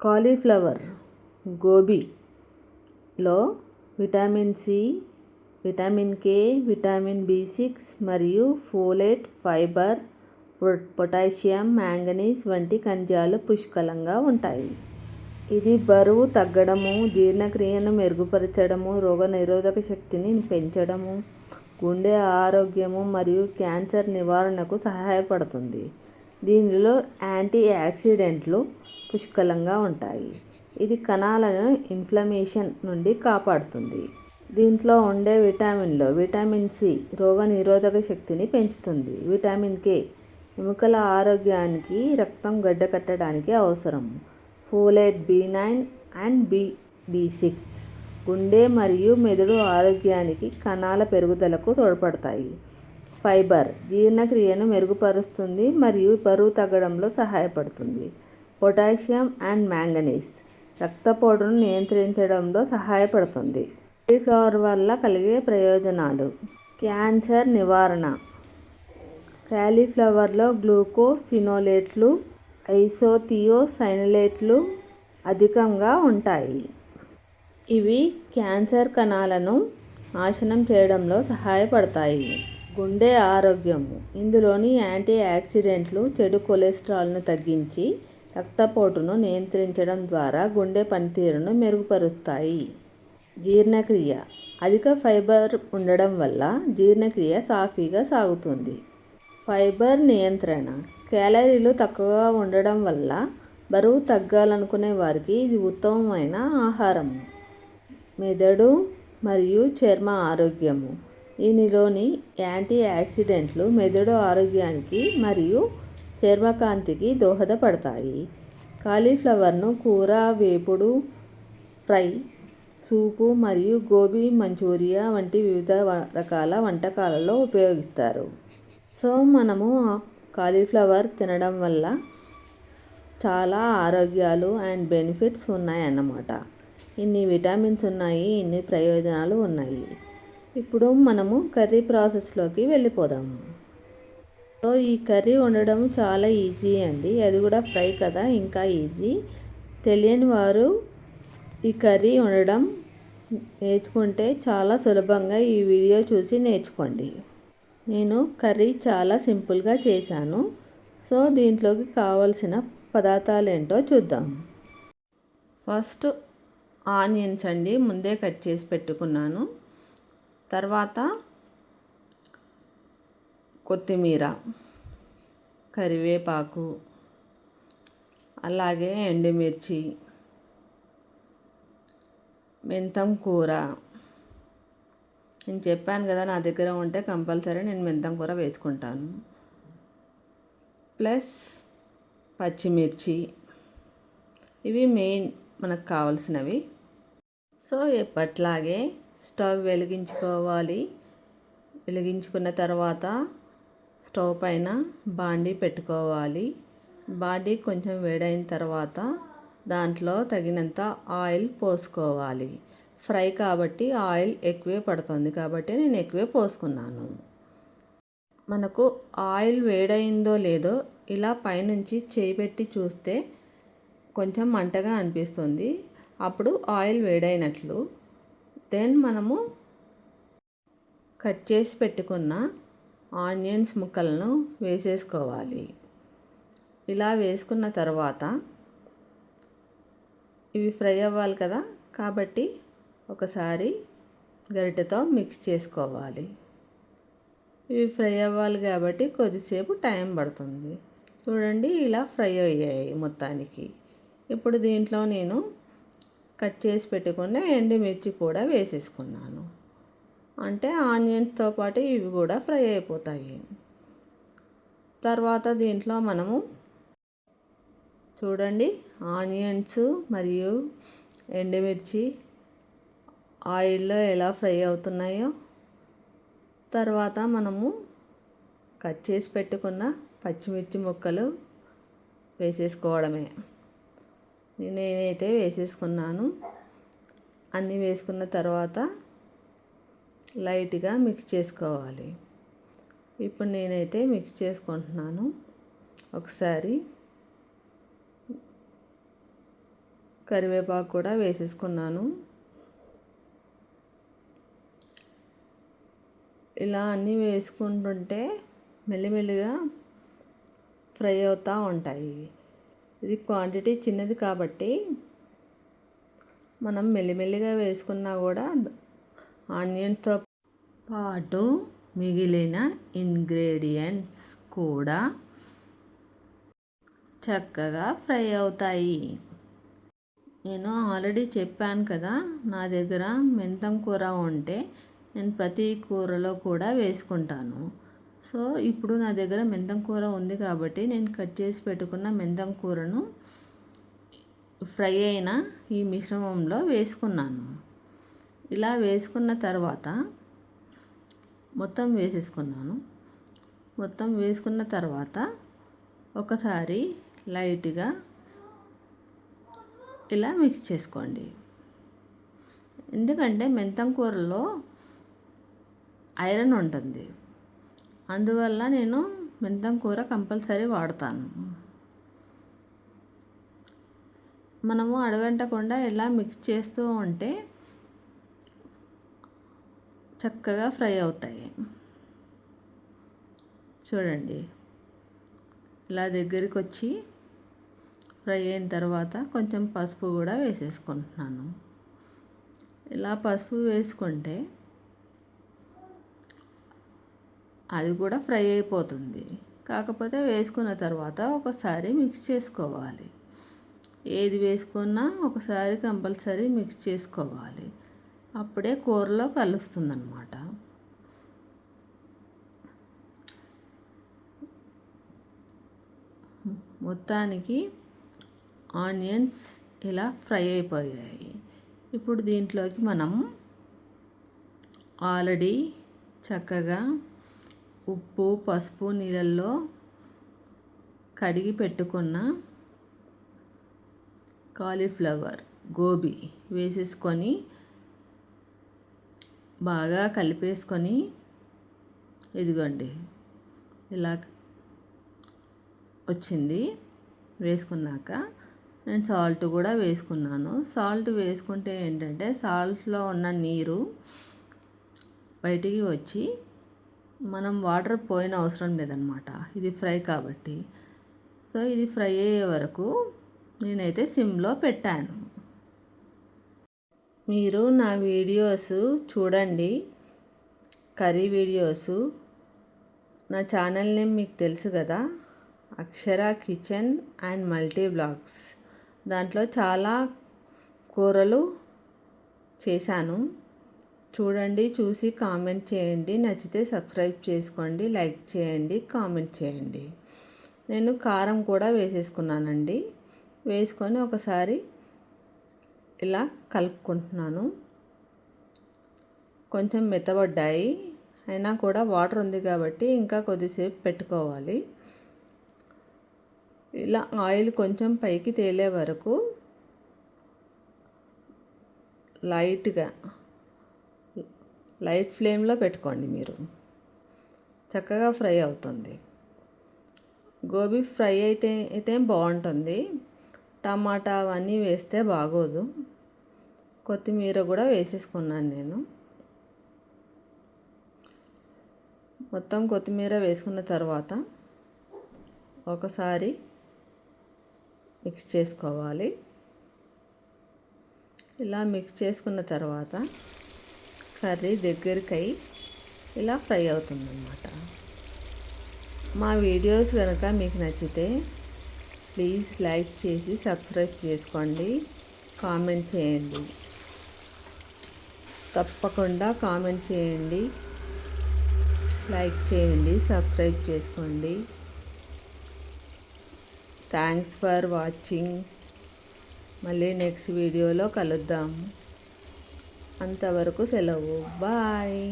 Cauliflower గోబీలో vitamin C vitamin K vitamin B six మరియు folate fibre potassium manganese వంటి ఖనిజాలు పుష్కలంగా ఉంటాయి. ఇది బరువు తగ్గడము జీర్ణక్రియను మెరుగుపరచడము రోగనిరోధక శక్తిని పెంచడము గుండె ఆరోగ్యము మరియు క్యాన్సర్ నివారణకు సహాయపడుతుంది. దీనిలో యాంటీ యాక్సిడెంట్లు పుష్కలంగా ఉంటాయి. ఇది కణాలను ఇన్ఫ్లమేషన్ నుండి కాపాడుతుంది. దీంట్లో ఉండే విటమిన్లు విటమిన్ సి రోగనిరోధక శక్తిని పెంచుతుంది. విటమిన్ కే ఎముకల ఆరోగ్యానికి రక్తం గడ్డకట్టడానికి అవసరం. Folate B nine and B B six గుండె మరియు మెదడు ఆరోగ్యానికి కణాల పెరుగుదలకు తోడ్పడతాయి. ఫైబర్ జీర్ణక్రియను మెరుగుపరుస్తుంది మరియు బరువు తగ్గడంలో సహాయపడుతుంది. పొటాషియం అండ్ మ్యాంగనీస్ రక్తపోటును నియంత్రించడంలో సహాయపడుతుంది. కాలీఫ్లవర్ వల్ల కలిగే ప్రయోజనాలు. క్యాన్సర్ నివారణ. కాలీఫ్లవర్లో గ్లూకోసినోలేట్లు ఐసోథియోసైనలేట్లు అధికంగా ఉంటాయి. ఇవి క్యాన్సర్ కణాలను నాశనం చేయడంలో సహాయపడతాయి. గుండె ఆరోగ్యము. ఇందులోని యాంటీ ఆక్సిడెంట్లు చెడు కొలెస్ట్రాల్ను తగ్గించి రక్తపోటును నియంత్రించడం ద్వారా గుండె పనితీరును మెరుగుపరుస్తాయి. జీర్ణక్రియ. అధిక ఫైబర్ ఉండడం వల్ల జీర్ణక్రియ సాఫీగా సాగుతుంది. ఫైబర్ నియంత్రణ. క్యాలరీలు తక్కువగా ఉండడం వల్ల బరువు తగ్గాలనుకునే వారికి ఇది ఉత్తమమైన ఆహారం. మెదడు మరియు చర్మ ఆరోగ్యము. దీనిలోని యాంటీ ఆక్సిడెంట్లు మెదడు ఆరోగ్యానికి మరియు చర్మకాంతికి దోహదపడతాయి. కాలీఫ్లవర్ను కూర వేపుడు ఫ్రై సూపు మరియు గోబీ మంచూరియా వంటి వివిధ రకాల వంటకాలలో ఉపయోగిస్తారు. సో మనము కాలీఫ్లవర్ తినడం వల్ల చాలా ఆరోగ్యాలు అండ్ బెనిఫిట్స్ ఉన్నాయన్నమాట. ఇన్ని విటమిన్స్ ఉన్నాయి ఇన్ని ప్రయోజనాలు ఉన్నాయి. ఇప్పుడు మనము కర్రీ ప్రాసెస్లోకి వెళ్ళిపోదాము సో ఈ కర్రీ వండడం చాలా ఈజీ అండి. అది కూడా ఫ్రై కదా ఇంకా ఈజీ. తెలియని వారు ఈ కర్రీ వండడం నేర్చుకుంటే చాలా సులభంగా ఈ వీడియో చూసి నేర్చుకోండి. నేను కర్రీ చాలా సింపుల్గా చేశాను. సో దీంట్లోకి కావలసిన పదార్థాలు ఏంటో చూద్దాం. ఫస్ట్ ఆనియన్స్ అండి ముందే కట్ చేసి పెట్టుకున్నాను. తర్వాత కొత్తిమీర కరివేపాకు అలాగే ఎండుమిర్చి మెంతం కూర. నేను చెప్పాను కదా నా దగ్గర ఉంటే కంపల్సరీ నేను మెంతం కూర వేసుకుంటాను. ప్లస్ పచ్చిమిర్చి. ఇవి మెయిన్ మనకు కావాల్సినవి. సో ఎప్పట్లాగే స్టవ్ వెలిగించుకోవాలి. వెలిగించుకున్న తర్వాత స్టవ్ పైన బాండీ పెట్టుకోవాలి. బాండీ కొంచెం వేడైన తర్వాత దాంట్లో తగినంత ఆయిల్ పోసుకోవాలి. ఫ్రై కాబట్టి ఆయిల్ ఎక్కువే పడుతుంది కాబట్టి నేను ఎక్కువే పోసుకున్నాను. మనకు ఆయిల్ వేడైందో లేదో ఇలా పైనుంచి చేయి పెట్టి చూస్తే కొంచెం మంటగా అనిపిస్తుంది. అప్పుడు ఆయిల్ వేడైనట్లు. దెన్ మనము కట్ చేసి పెట్టుకున్న ఆనియన్స్ ముక్కలను వేసేసుకోవాలి. ఇలా వేసుకున్న తర్వాత ఇవి ఫ్రై అవ్వాలి కదా కాబట్టి ఒకసారి గరిటెతో మిక్స్ చేసుకోవాలి. ఇవి ఫ్రై అవ్వాలి కాబట్టి కొద్దిసేపు టైం పడుతుంది. చూడండి ఇలా ఫ్రై అయ్యాయి మొత్తానికి. ఇప్పుడు దీంట్లో నేను కట్ చేసి పెట్టుకున్న ఎండుమిర్చి కూడా వేసేసుకున్నాను. అంటే ఆనియన్స్తో పాటు ఇవి కూడా ఫ్రై అయిపోతాయి. తర్వాత దీంట్లో మనము చూడండి ఆనియన్స్ మరియు ఎండుమిర్చి ఆయిల్లో ఎలా ఫ్రై అవుతున్నాయో. తర్వాత మనము కట్ చేసి పెట్టుకున్న పచ్చిమిర్చి ముక్కలు వేసేసుకోవడమే. నేనైతే వేసేసుకున్నాను. అన్నీ వేసుకున్న తర్వాత లైట్గా మిక్స్ చేసుకోవాలి. ఇప్పుడు నేనైతే మిక్స్ చేసుకుంటున్నాను. ఒకసారి కరివేపాకు కూడా వేసేసుకున్నాను. ఇలా అన్నీ వేసుకుంటుంటే మెల్లిమెల్లిగా ఫ్రై అవుతూ ఉంటాయి. ఇది క్వాంటిటీ చిన్నది కాబట్టి మనం మెల్లిమెల్లిగా వేసుకున్నా కూడా ఆనియన్తో పాటు మిగిలిన ఇంగ్రీడియంట్స్ కూడా చక్కగా ఫ్రై అవుతాయి. నేను ఆల్రెడీ చెప్పాను కదా నా దగ్గర మెంతం కూర ఉంటే నేను ప్రతి కూరలో కూడా వేసుకుంటాను. సో ఇప్పుడు నా దగ్గర మెంతం కూర ఉంది కాబట్టి నేను కట్ చేసి పెట్టుకున్న మెంతం కూరను ఫ్రై అయిన ఈ మిశ్రమంలో వేసుకున్నాను. ఇలా వేసుకున్న తర్వాత మొత్తం వేసేసుకున్నాను. మొత్తం వేసుకున్న తర్వాత ఒకసారి లైట్గా ఇలా మిక్స్ చేసుకోండి. ఎందుకంటే మెంతం కూరలో ఐరన్ ఉంటుంది. అందువల్ల నేను మెంతం కూర కంపల్సరీ వాడతాను. మనము అడగంటకుండా ఇలా మిక్స్ చేస్తూ ఉంటే చక్కగా ఫ్రై అవుతాయి. చూడండి. ఇలా దగ్గరికి వచ్చి ఫ్రై అయిన తర్వాత కొంచెం పసుపు కూడా వేసేసుకుంటున్నాను. ఇలా పసుపు వేసుకుంటే అది కూడా ఫ్రై అయిపోతుంది. కాకపోతే వేసుకున్న తర్వాత ఒకసారి మిక్స్ చేసుకోవాలి. ఏది వేసుకున్నా ఒకసారి కంపల్సరీ మిక్స్ చేసుకోవాలి. అప్పుడే కూరలో కలుస్తుందన్నమాట. మొత్తానికి ఆనియన్స్ ఇలా ఫ్రై అయిపోయాయి. ఇప్పుడు దీంట్లోకి మనం ఆల్రెడీ చక్కగా ఉప్పు పసుపు నీళ్ళల్లో కడిగి పెట్టుకున్న కాలీఫ్లవర్ గోబీ వేసేసుకొని బాగా కలిపేసుకొని ఇదిగోండి ఇలా వచ్చింది. వేసుకున్నాక నేను సాల్ట్ కూడా వేసుకున్నాను. సాల్ట్ వేసుకుంటే ఏంటంటే సాల్ట్లో ఉన్న నీరు బయటికి వచ్చి మనం వాటర్ పోయిన అవసరం లేదనమాట. ఇది ఫ్రై కాబట్టి. సో ఇది ఫ్రై అయ్యే వరకు నేనైతే సిమ్లో పెట్టాను. మీరు నా వీడియోస్ చూడండి కర్రీ వీడియోస్. నా ఛానల్ నేమ్ మీకు తెలుసు కదా Akshara kitchen and multi blogs. దాంట్లో చాలా కూరలు చేశాను. చూడండి చూసి కామెంట్ చేయండి. నచ్చితే సబ్స్క్రైబ్ చేసుకోండి లైక్ చేయండి కామెంట్ చేయండి. నేను కారం కూడా వేసేసుకున్నానండి. వేసుకొని ఒకసారి ఇలా కలుపుకుంటున్నాను. కొంచెం మెత్తబడ్డాయి. అయినా కూడా వాటర్ ఉంది కాబట్టి ఇంకా కొద్దిసేపు పెట్టుకోవాలి. ఇలా ఆయిల్ కొంచెం పైకి తేలే వరకు లైట్గా లైట్ ఫ్లేమ్లో పెట్టుకోండి మీరు. చక్కగా ఫ్రై అవుతుంది. గోబీ ఫ్రై అయితే అయితే బాగుంటుంది. టమాటా అవన్నీ వేస్తే బాగోదు. కొత్తిమీర కూడా వేసేసుకున్నాను నేను. మొత్తం కొత్తిమీర వేసుకున్న తర్వాత ఒకసారి మిక్స్ చేసుకోవాలి. ఇలా మిక్స్ చేసుకున్న తర్వాత కర్రీ దగ్గరికి ఇలా ఫ్రై అవుతుందన్నమాట. మా వీడియోస్ కనుక మీకు నచ్చితే ప్లీజ్ లైక్ చేసి సబ్స్క్రైబ్ చేసుకోండి. కామెంట్ చేయండి. తప్పకుండా కామెంట్ చేయండి. లైక్ చేయండి సబ్స్క్రైబ్ చేసుకోండి. Thanks for watching. మళ్ళీ నెక్స్ట్ వీడియోలో కలుద్దాం. అంతవరకు సెలవు. బాయ్.